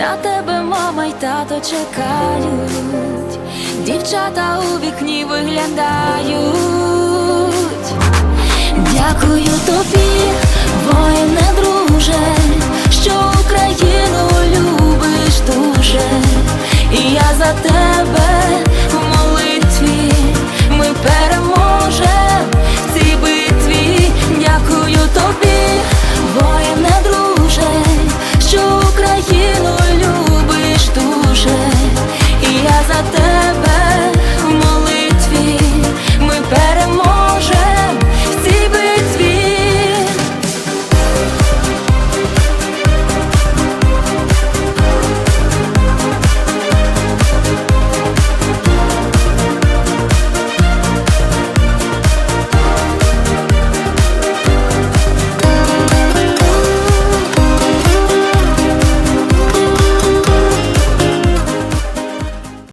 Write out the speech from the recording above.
На тебе мама й тато чекають, дівчата у вікні виглядають. Дякую тобі, воїне, друже, що Україну любиш дуже, і я за тебе в молитві ми.